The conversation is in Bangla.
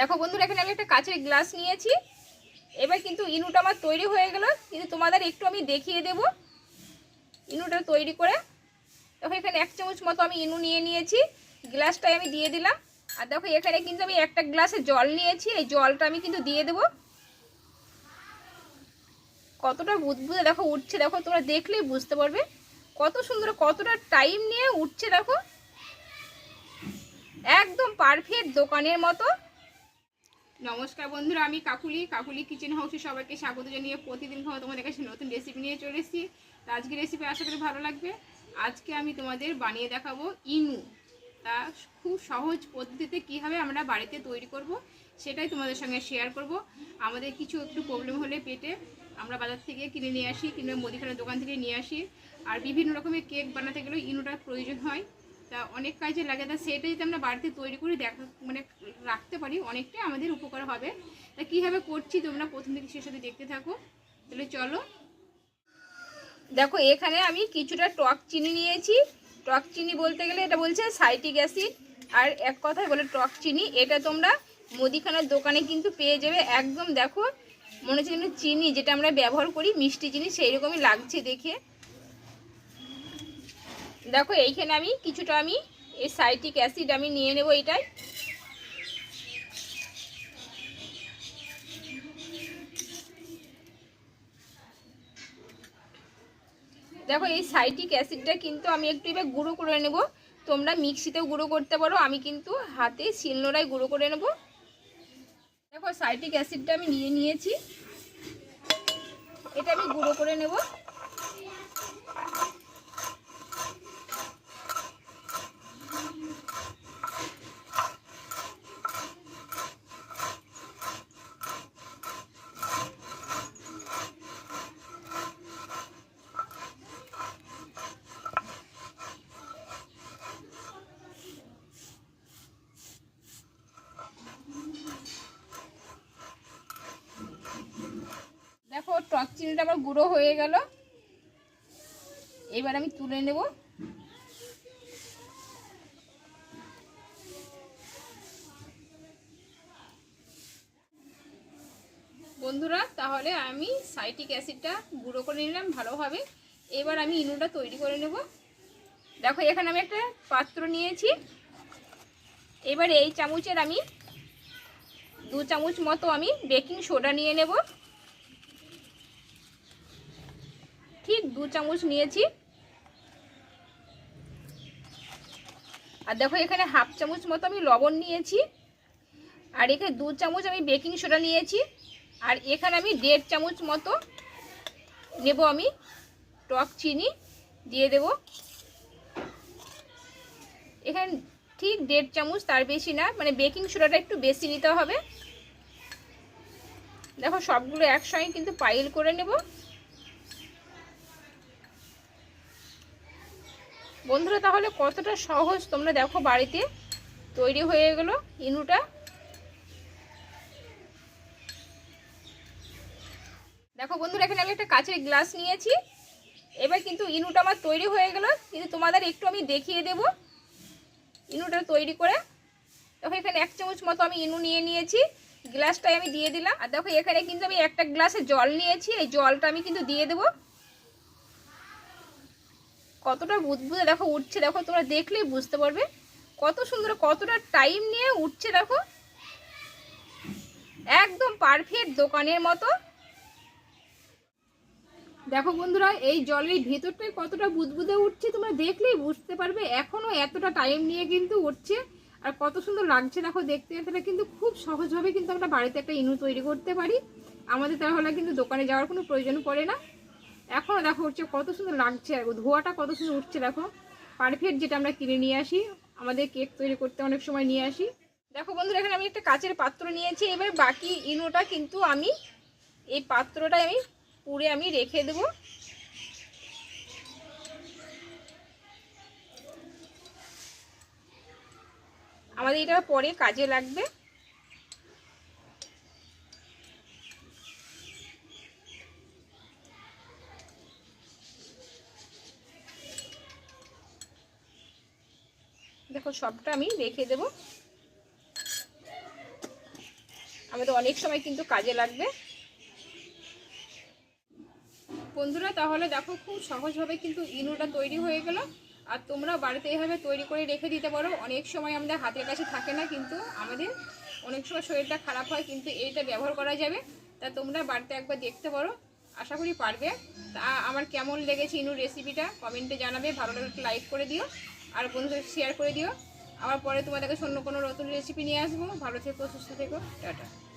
দেখো বন্ধুরা, এখানে আমি একটা কাঁচের গ্লাস নিয়েছি। এবার কিন্তু ইনুটা আমার তৈরি হয়ে গেল। কিন্তু তোমাদের একটু আমি দেখিয়ে দেব ইনুটা তৈরি করে। দেখো, এখানে এক চামচ মতো আমি ইনু নিয়ে নিয়েছি। গ্লাসটাই আমি দিয়ে দিলাম। আর দেখো, এখানে কিন্তু আমি একটা গ্লাসে জল নিয়েছি। এই জলটা আমি কিন্তু দিয়ে দেব। কতটা বুদবুদে দেখো, উঠছে। দেখো, তোমরা দেখলেই বুঝতে পারবে। কত সুন্দর, কতটা টাইম নিয়ে উঠছে, দেখো। একদম পারফেক্ট দোকানের মতো। নমস্কার বন্ধুরা, আমি কাকুলি। কাকুলি কিচেন হাউসে সবাইকে স্বাগত জানিয়ে প্রতিদিন খাওয়া তোমাদের কাছে নতুন রেসিপি নিয়ে চলে এসেছি। তা আজকে রেসিপি আশা করি ভালো লাগবে। আজকে আমি তোমাদের বানিয়ে দেখাবো ইনু তা খুব সহজ পদ্ধতিতে কীভাবে আমরা বাড়িতে তৈরি করব, সেটাই তোমাদের সঙ্গে শেয়ার করব। আমাদের কিছু একটু প্রবলেম হলে পেটে আমরা বাজার থেকে কিনে নিয়ে আসি, কিংবা মুদিখানার দোকান থেকে নিয়ে আসি। আর বিভিন্ন রকমের কেক বানাতে গেলেও ইনুটার প্রয়োজন হয়। তা অনেক কাজে লাগে। তা সেটা যদি আমরা বাড়িতে তৈরি করে দেখা মানে রাখতে পারি, অনেকটাই আমাদের উপকার হবে। তা কীভাবে করছি তোমরা প্রথম থেকে শেষ সাথে দেখতে থাকো। তাহলে চলো। দেখো, এখানে আমি কিছুটা টক চিনি নিয়েছি। টক চিনি বলতে গেলে এটা বলছে সাইটিক অ্যাসিড। আর এক কথায় বলে টক চিনি, এটা তোমরা মুদিখানার দোকানে কিন্তু পেয়ে যাবে। একদম দেখো, মনে হচ্ছে চিনি যেটা আমরা ব্যবহার করি, মিষ্টি চিনি সেই রকমই লাগছে দেখে। দেখো, এইখানে আমি কিছুটা আমি এই সাইটিক অ্যাসিড আমি নিয়ে নেব এটাই দেখো, এই সাইটিক অ্যাসিডটা কিন্তু আমি একটু এবার গুঁড়ো করে নেব। তোমরা মিক্সিতেও গুঁড়ো করতে পারো, আমি কিন্তু হাতে শিলনোড়ায় গুঁড়ো করে নেব। দেখো সাইটিক অ্যাসিডটা আমি নিয়ে নিয়েছি। এটা আমি গুঁড়ো করে নেব দেখো টক চিনিটা আবার গুঁড়ো হয়ে গেল। এবার আমি তুলে নেব। বন্ধুরা, তাহলে আমি সাইটিক অ্যাসিডটা গুঁড়ো করে নিলাম ভালোভাবে। এবার আমি ইনুটা তৈরি করে নেব। দেখো, এখানে আমি একটা পাত্র নিয়েছি। এবার এই চামচের আমি দু চামচ মতো আমি বেকিং সোডা নিয়ে নেব ঠিক দু চামচ নিয়েছি। আর দেখো এখানে হাফ চামচ মতো আমি লবণ নিয়েছি। আর এখানে দু চামচ আমি বেকিং সোডা নিয়েছি। আর এখানে আমি দেড় চামচ মতো নেব আমি টক চিনি দিয়ে দেব। এখানে ঠিক দেড় চামচ তার বেশি না মানে বেকিং সোডাটা একটু বেশি নিতে হবে। দেখো সবগুলো একসঙ্গে কিন্তু পাইল করে নেব। বন্ধুরা, তাহলে কতটা সহজ তোমরা দেখো বাড়িতে? তৈরি হয়ে গেল ইনুটা। দেখো বন্ধুরা, এখানে আমি একটা কাচের গ্লাস নিয়েছি। এবার কিন্তু ইনুটা আমার তৈরি হয়ে গেল। কিন্তু তোমাদের একটু আমি দেখিয়ে দেব ইনুটা তৈরি করে। দেখো, এখানে এক চামচ মতো আমি ইনু নিয়ে নিয়েছি। গ্লাসটাই আমি দিয়ে দিলাম। আর দেখো, এখানে কিন্তু আমি একটা গ্লাসে জল নিয়েছি। এই জলটা আমি কিন্তু দিয়ে দেবো। কতটা বুদবুদে দেখো উঠছে, দেখো তোমরা দেখলেই বুঝতে পারবে। কত সুন্দর, কতটা টাইম নিয়ে উঠছে, দেখো। একদম পারফেক্ট দোকানের মতো। দেখো বন্ধুরা, এই জলের ভেতরটাই কতটা বুদবুদে উঠছে, তোমরা দেখলেই বুঝতে পারবে। এখনও এতটা টাইম নিয়ে কিন্তু উঠছে। আর কত সুন্দর লাগছে, দেখো দেখতে। এটা কিন্তু খুব সহজভাবে কিন্তু আমরা বাড়িতে একটা ইনু তৈরি করতে পারি। আমাদের তাহলে কিন্তু দোকানে যাওয়ার কোনো প্রয়োজন পড়ে না। এখনও দেখো উঠছে কত সুন্দর লাগছে ধোয়াটা কত সুন্দর উঠছে, দেখো। পারফেক্ট যেটা আমরা কিনে নিয়ে আসি, আমাদের কেক তৈরি করতে অনেক সময় নিয়ে আসি। দেখো বন্ধুরা, এখানে আমি একটা কাচের পাত্র নিয়েছি, এবার বাকি ইনোটা কিন্তু আমি, এই পাত্রটাই আমি পুড়ে আমি রেখে দেব। আমাদের এটা পরে কাজে লাগবে। দেখো সবটা আমি রেখে দেব। আমাদের অনেক সময় কিন্তু কাজে লাগবে। বন্ধুরা, তাহলে দেখো খুব সহজভাবে কিন্তু ইনুটা তৈরি হয়ে গেল। আর তোমরা বাড়িতে এইভাবে তৈরি করে রেখে দিতে পারো। অনেক সময় আমাদের হাতের কাছে থাকে না, কিন্তু আমাদের অনেক সময় শরীরটা খারাপ হয়, কিন্তু এইটা ব্যবহার করা যাবে। তা তোমরা বাড়িতে একবার দেখতে পারো। আশা করি পারবে। তা আমার কেমন লেগেছে ইনুর রেসিপিটা কমেন্টে জানাবে। ভালো লাগলে লাইক করে দিও। আর বন্ধুদের শেয়ার করে দিও। আবার পরে তোমাদের কাছে অন্য কোনো নতুন রেসিপি নিয়ে আসব। ভালো থেকো, সুস্থ থেকো। টাটা।